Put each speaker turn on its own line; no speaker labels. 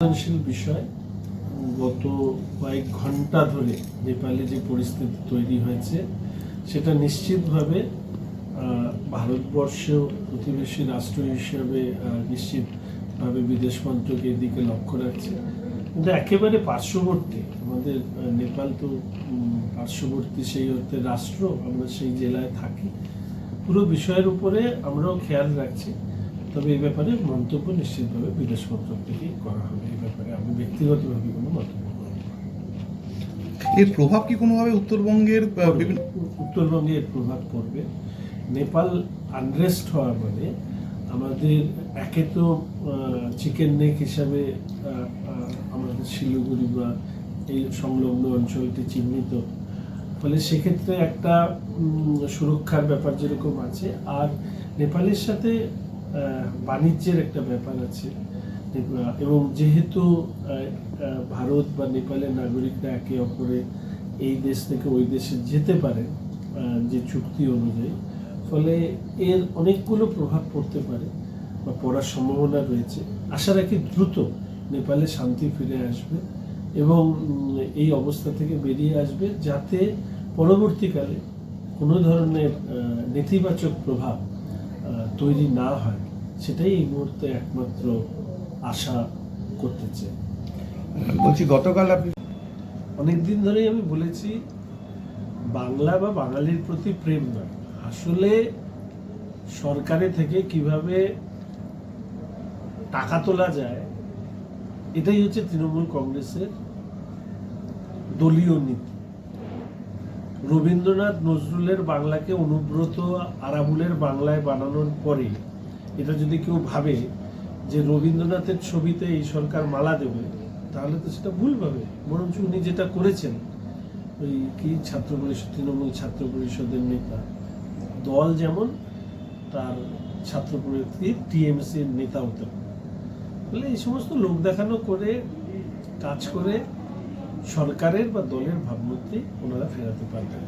সংবেদনশীল বিষয়। গত কয়েক ঘণ্টা ধরে নেপালে যে পরিস্থিতি তৈরি হয়েছে সেটা নিশ্চিতভাবে আহ, ভারতবর্ষ প্রতিবেশী রাষ্ট্র হিসেবে নিশ্চিতভাবে বিদেশ মন্ত্রক এদিকে লক্ষ্য রাখছে। কিন্তু একেবারে পার্শ্ববর্তী আমাদের নেপাল তো পার্শ্ববর্তী সেই অর্থে রাষ্ট্র আমরা সেই জেলায় থাকি পুরো বিষয়ের উপরে আমরাও খেয়াল রাখছি। তবে এই ব্যাপারে মন্তব্য নিশ্চিতভাবে বিদেশ মন্ত্রক থেকেই করা হবে। এই ব্যাপারে আমি ব্যক্তিগতভাবে কোনো মন্তব্য
এর প্রভাব কি কোনোভাবে উত্তরবঙ্গের বিভিন্ন
উত্তরবঙ্গে এর প্রভাব পড়বে নেপাল আনরেস্ট হওয়া মানে আমাদের একে তো চিকেন নেক হিসাবে আমাদের শিলিগুড়ি বা এই সংলগ্ন অঞ্চলটি চিহ্নিত। ফলে সেক্ষেত্রে একটা সুরক্ষার ব্যাপার যেরকম আছে আর নেপালের সাথে বাণিজ্যের একটা ব্যাপার আছে। এবং যেহেতু ভারত বা নেপালের নাগরিকরা একে অপরে এই দেশ থেকে ওই দেশে যেতে পারে যে চুক্তি অনুযায়ী, ফলে এর অনেকগুলো প্রভাব পড়তে পারে বা পড়ার সম্ভাবনা রয়েছে। আশা রাখি দ্রুত নেপালে শান্তি ফিরে আসবে এবং এই অবস্থা থেকে বেরিয়ে আসবে যাতে পরবর্তীকালে কোনো ধরনের নেতিবাচক প্রভাব তৈরি না হয়। সেটাই এই মুহূর্তে একমাত্র আশা করতে চাই
বলছি গতকাল আপনি
অনেকদিন ধরেই আমি বলেছি বাংলা বা বাঙালির প্রতি প্রেম নয়। আসলে সরকারে থেকে কীভাবে টাকা তোলা যায় এটাই হচ্ছে তৃণমূল কংগ্রেসের দলীয় নীতি। রবীন্দ্রনাথ নজরুলের বাংলাকে অনুব্রত আরাবুলের বাংলায় বানানোর পরে এটা যদি কেউ ভাবে যে রবীন্দ্রনাথের ছবিতে এই সরকার মালা দেবে, তাহলে তো সেটা ভুল ভাবে বরঞ্চ উনি যেটা করেছেন, ওই কি ছাত্র পরিষদ, তৃণমূল ছাত্র পরিষদের নেতা, দল যেমন, তার ছাত্র পরিষদ টিএমসির নেতা হতে পারে এই সমস্ত লোক দেখানো করে, কাজ করে, সরকারের বা দলের ভাবমূর্তি ওনারা ফেরাতে পারবেন।